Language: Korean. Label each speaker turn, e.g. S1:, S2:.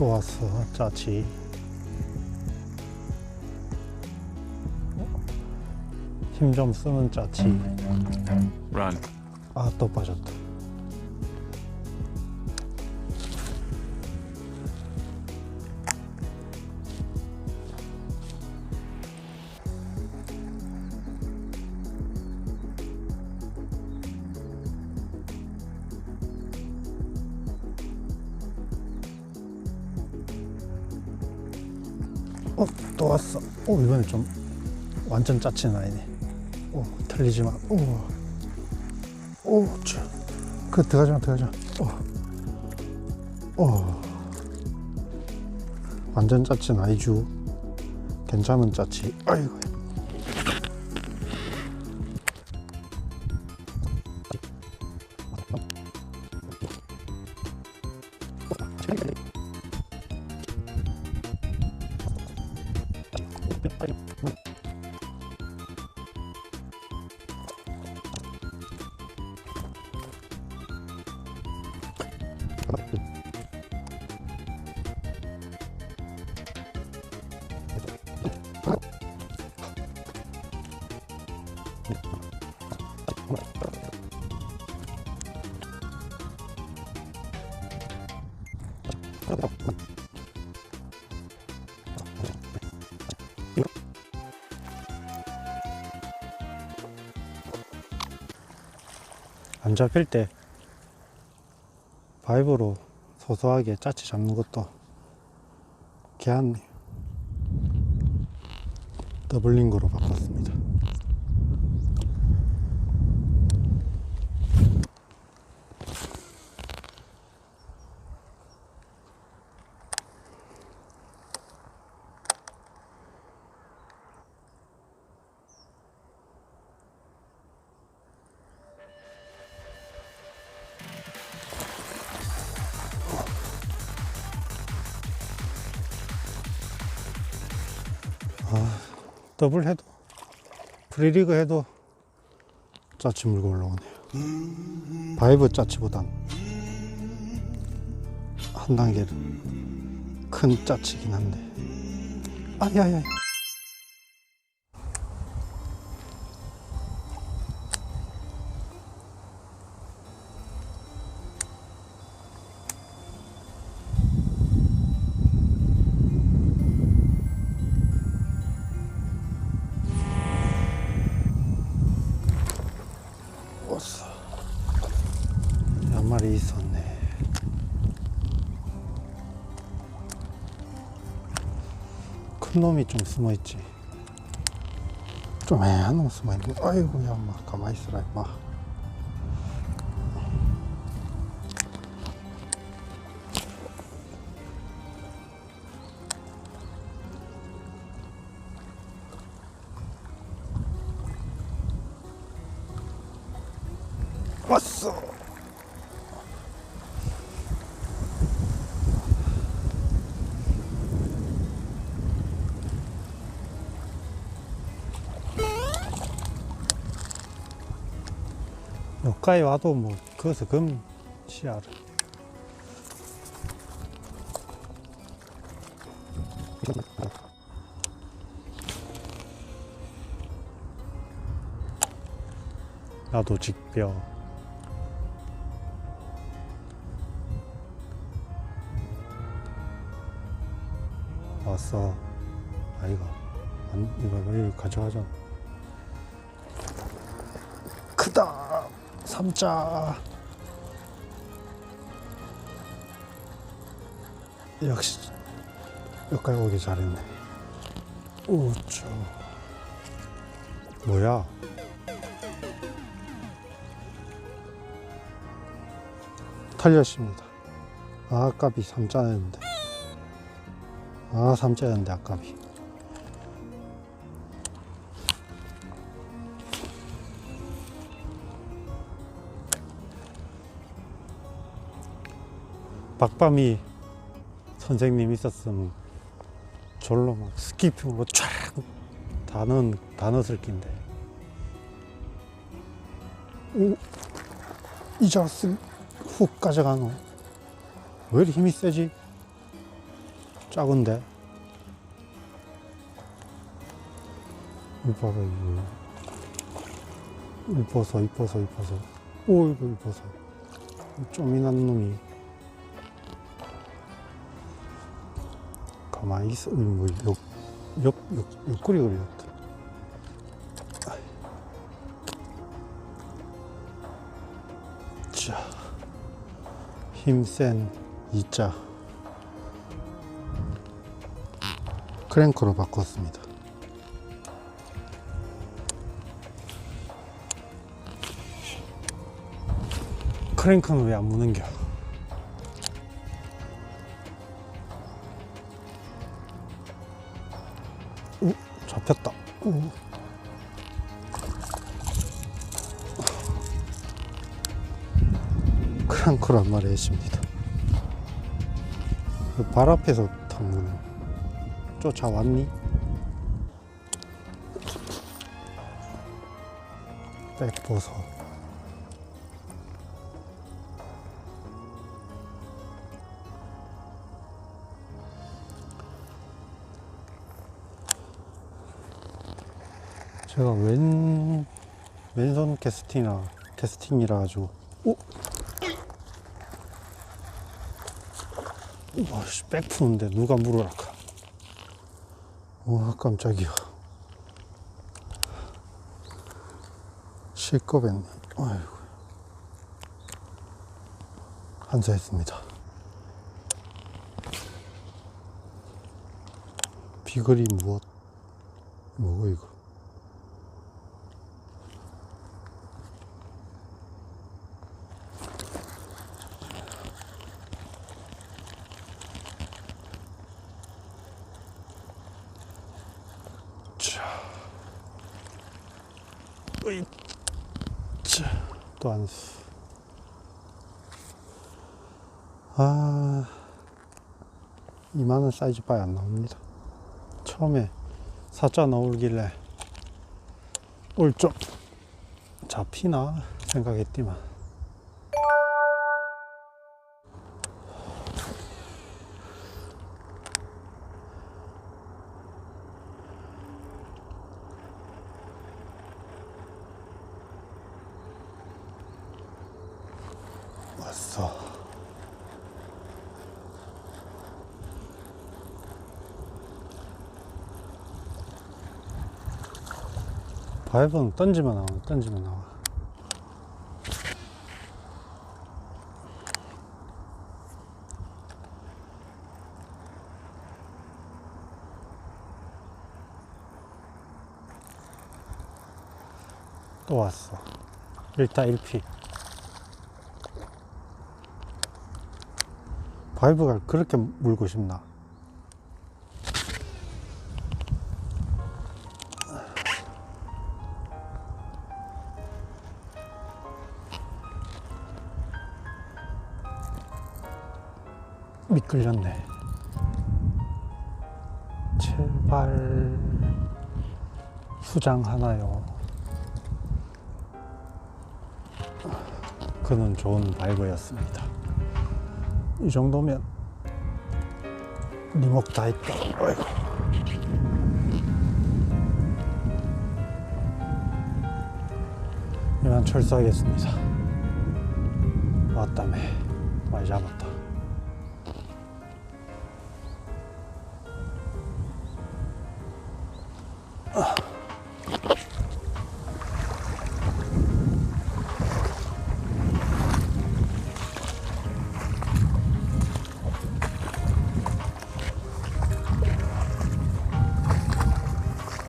S1: 또 왔어 짜치. 힘 좀 쓰는 짜치.
S2: Run.
S1: 아또 빠졌다 어, 또 왔어. 어, 이번에 좀 완전 짜치는 아니네. 오, 틀리지 마. 오, 오, 저, 그 들어가지 마, 들어가지 마. 오, 오, 완전 짜치는 아니죠. 괜찮은 짜치. 아이고. What? 안 잡힐 때 바이브로 소소하게 짜치 잡는 것도 개한네 더블링거로 바꿨 습니다 더블 해도 프리리그 해도 짜치 물고 올라오네요. 바이브 짜치보단 한 단계를 큰 짜치긴 한데. 아야야 한 마리 있었네. 큰 놈이 좀 숨어 있지. 좀 애한 놈 숨어 있네. 아이고 야 엄마 가만히 있어라 임마 여기까지 와도 뭐 거기서 금 시야를 나도 직뼈 왔어. 아이가 안, 이거 이거 가져가자 삼자. 역시 여기까지 오기 잘했네. 우쭈. 뭐야? 털렸습니다. 아 아깝이 삼자였는데. 아 삼자였는데 아깝이 박밤이 선생님 있었으면 절로 막 스키핑으로 쫙다 넣은 다 넣었을 낀데. 오, 이 자식 훅 가져가노 왜 이렇게 힘이 세지? 작은데? 이 봐봐 이거. 이뻐서 이뻐서 이뻐서. 오 이거 이뻐서. 쪼민한 놈이 가만히 있어 뭐 옆, 옆, 옆, 옆구리 그렸다 자 힘센 이자 크랭크로 바꿨습니다. 크랭크는 왜 안 무는겨? 잡혔다. 오. 크랭크로 한 마리 했습니다. 그발 앞에서 탐구는 쫓아왔니? 백보소 제가 왼 왼손 캐스팅이라 캐스팅이라 가지고. 오! 와씨 백 푸는데 누가 물어라 와 깜짝이야. 실컷 했네 아이고. 한사했습니다. 비글이 무엇? 뭐고 이거 또 안수. 아, 이만한 사이즈 바에 안 나옵니다. 처음에 사자 나오길래 올좀 잡히나 생각했지만 왔어. 바이브는 던지면 나와, 던지면 나와. 또 왔어. 1타 1피. 바이브가 그렇게 물고 싶나? 미끌렸네. 제발 수장 하나요. 그는 좋은 바이브였습니다. 이 정도면 니목 다 했다. 어이구. 이만 철수하겠습니다. 왔다며 많이 잡았다. 啊。